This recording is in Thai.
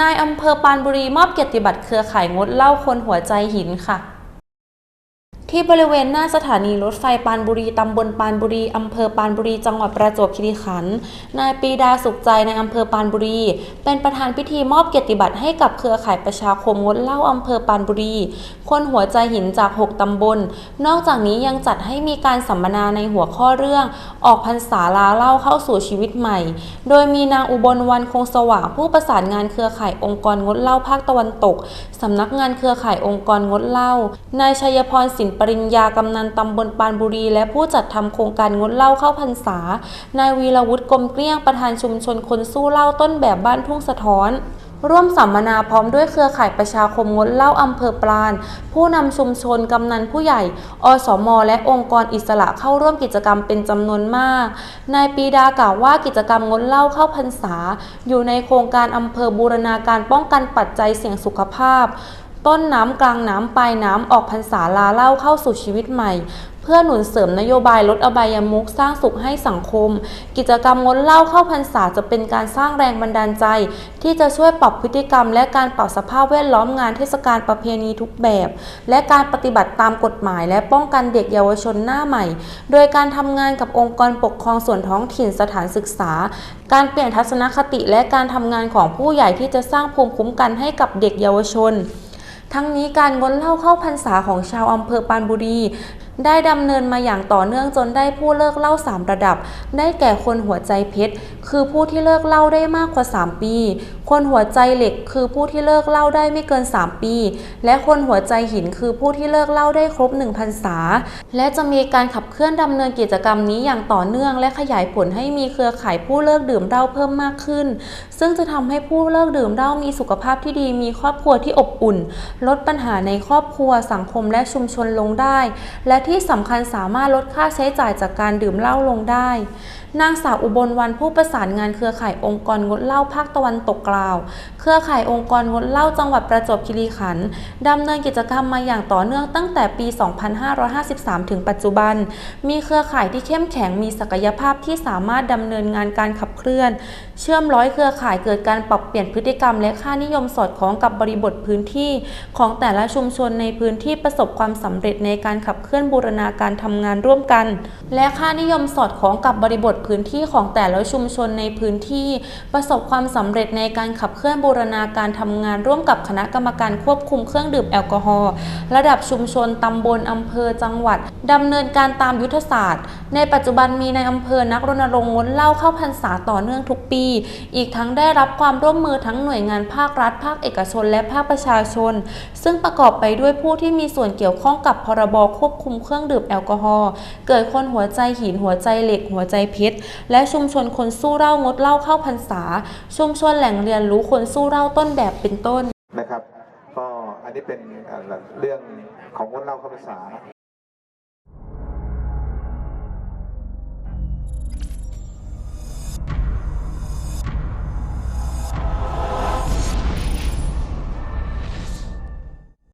นายอำเภอปานบุรีมอบเกียรติบัตรเครือข่ายงดเหล้าคนหัวใจหินค่ะ ที่บริเวณหน้าสถานีรถไฟปานบุรี ตำบลปานบุรี อำเภอปานบุรี จังหวัดประจวบคีรีขันธ์ นายปีดาสุขใจในอำเภอปานบุรี เป็นประธานพิธีมอบเกียรติบัตรให้กับเครือข่ายประชาคมงดเหล้าอำเภอปานบุรี คนหัวใจหินจาก 6 ตำบล นอกจากนี้ยังจัดให้มีการสัมมนาในหัวข้อเรื่อง ออกพรรษาลาเหล้าเข้าสู่ชีวิตใหม่ โดยมีนางอุบลวันคงสว่างผู้ประสานงานเครือข่ายองค์กรงดเหล้าภาคตะวันตก สำนักงานเครือข่ายองค์กรงดเหล้านายชัยพรสินปริญญากำนันตำบลปานบุรี และผู้จัดทำโครงการงดเหล้าเข้าพรรษา นายวีรวุฒิกลมเกลี้ยงประธานชุมชนคนสู้เหล้าต้นแบบบ้านทุ่งสะท้อนร่วมสัมมนาพร้อมด้วยเครือข่ายประชาคมงดเหล้าอำเภอปราณ ผู้นำชุมชนกำนันผู้ใหญ่ อสม และองค์กรอิสระเข้าร่วมกิจกรรมเป็นจำนวนมาก นายปีดากล่าวว่ากิจกรรมงดเหล้าเข้าพรรษา อยู่ในโครงการอำเภอบูรณาการป้องกันปัจจัยเสี่ยงสุขภาพ ต้นน้ำกลางน้ำปลายน้ำออกพรรษาลาเล้าเข้าสู่ชีวิตใหม่ เพื่อหนุนเสริมนโยบายลดอบายมุขสร้างสุขให้สังคม กิจกรรมงดเหล้าเข้าพรรษาจะเป็นการสร้างแรงบันดาลใจ ที่จะช่วยปรับพฤติกรรม และการปรับสภาพแวดล้อมงานเทศกาลประเพณีทุกแบบ และการปฏิบัติตามกฎหมาย และป้องกันเด็กเยาวชนหน้าใหม่ โดยการทำงานกับองค์กรปกครองส่วนท้องถิ่นสถานศึกษา การเปลี่ยนทัศนคติและการทำงานของผู้ใหญ่ที่จะสร้างภูมิคุ้มกันให้กับเด็กเยาวชน ทั้งนี้การงดเหล้าเข้าพรรษาของชาวอำเภอปานบุรี ได้ดำเนินมาอย่างต่อเนื่องจนได้ผู้เลิกเหล้า3 ระดับ ได้แก่คนหัวใจเพชรคือผู้ที่เลิกเหล้าได้มากกว่า 3 ปี คนหัวใจเหล็กคือผู้ที่เลิกเหล้าได้ไม่เกิน 3 ปี และคนหัวใจหินคือผู้ที่เลิกเหล้าได้ครบ1พรรษา และจะมีการขับเคลื่อนดำเนินกิจกรรมนี้อย่างต่อเนื่อง และขยายผลให้มีเครือข่ายผู้เลิกดื่มเหล้าเพิ่มมากขึ้น ซึ่งจะทำให้ผู้เลิกดื่มเหล้ามีสุขภาพที่ดีมีครอบครัวที่อบอุ่น ลดปัญหาในครอบครัวสังคมและชุมชนลงได้ และที่สำคัญสามารถลดค่าใช้จ่ายจากการดื่มเหล้าลงได้นางสาวอุบลวันผู้ประสานงานเครือข่ายองค์กรงดเหล้าภาคตะวันตกกล่าว เครือข่ายองค์กรงดเหล้าจังหวัดประจวบคีรีขันธ์ดำเนินกิจกรรมมาอย่างต่อเนื่องตั้งแต่ปี 2553 ถึงปัจจุบัน มีเครือข่ายที่เข้มแข็งมีศักยภาพที่สามารถดำเนินงานการขับเคลื่อน เชื่อมร้อยเครือข่ายเกิดการปรับเปลี่ยนพฤติกรรม และค่านิยมสอดคล้องกับบริบทพื้นที่ ของแต่ละชุมชนในพื้นที่ประสบความสำเร็จในการขับเคลื่อนบูรณาการทำงานร่วมกัน และค่านิยมสอดคล้องกับบริบทพื้นที่ของแต่ละชุมชนในพื้นที่ประสบความสำเร็จในการขับเคลื่อนบูรณาการทำงานร่วมกับคณะกรรมการควบคุมเครื่องดื่มแอลกอฮอล์ระดับชุมชนตำบลอำเภอจังหวัด ดำเนินการตามยุทธศาสตร์ ในปัจจุบันมีในอำเภอนักรณรงค์งดเหล้าเข้าพรรษาต่อเนื่องทุกปี อีกทั้งได้รับความร่วมมือทั้งหน่วยงานภาครัฐ ภาคเอกชน และภาคประชาชน ซึ่งประกอบไปด้วยผู้ที่มีส่วนเกี่ยวข้องกับพรบควบคุมเครื่องดื่มแอลกอฮอล์ เกิดคนหัวใจหินหัวใจเหล็กหัวใจเพชรและชุมชนคนสู้เหล้างดเหล้าเข้าพรรษา ชุมชนแหล่งเรียนรู้คนสู้เหล้าต้นแบบเป็นต้นนะครับ ก็อันนี้เป็นเอ่อเรื่องของงดเหล้าเข้าพรรษา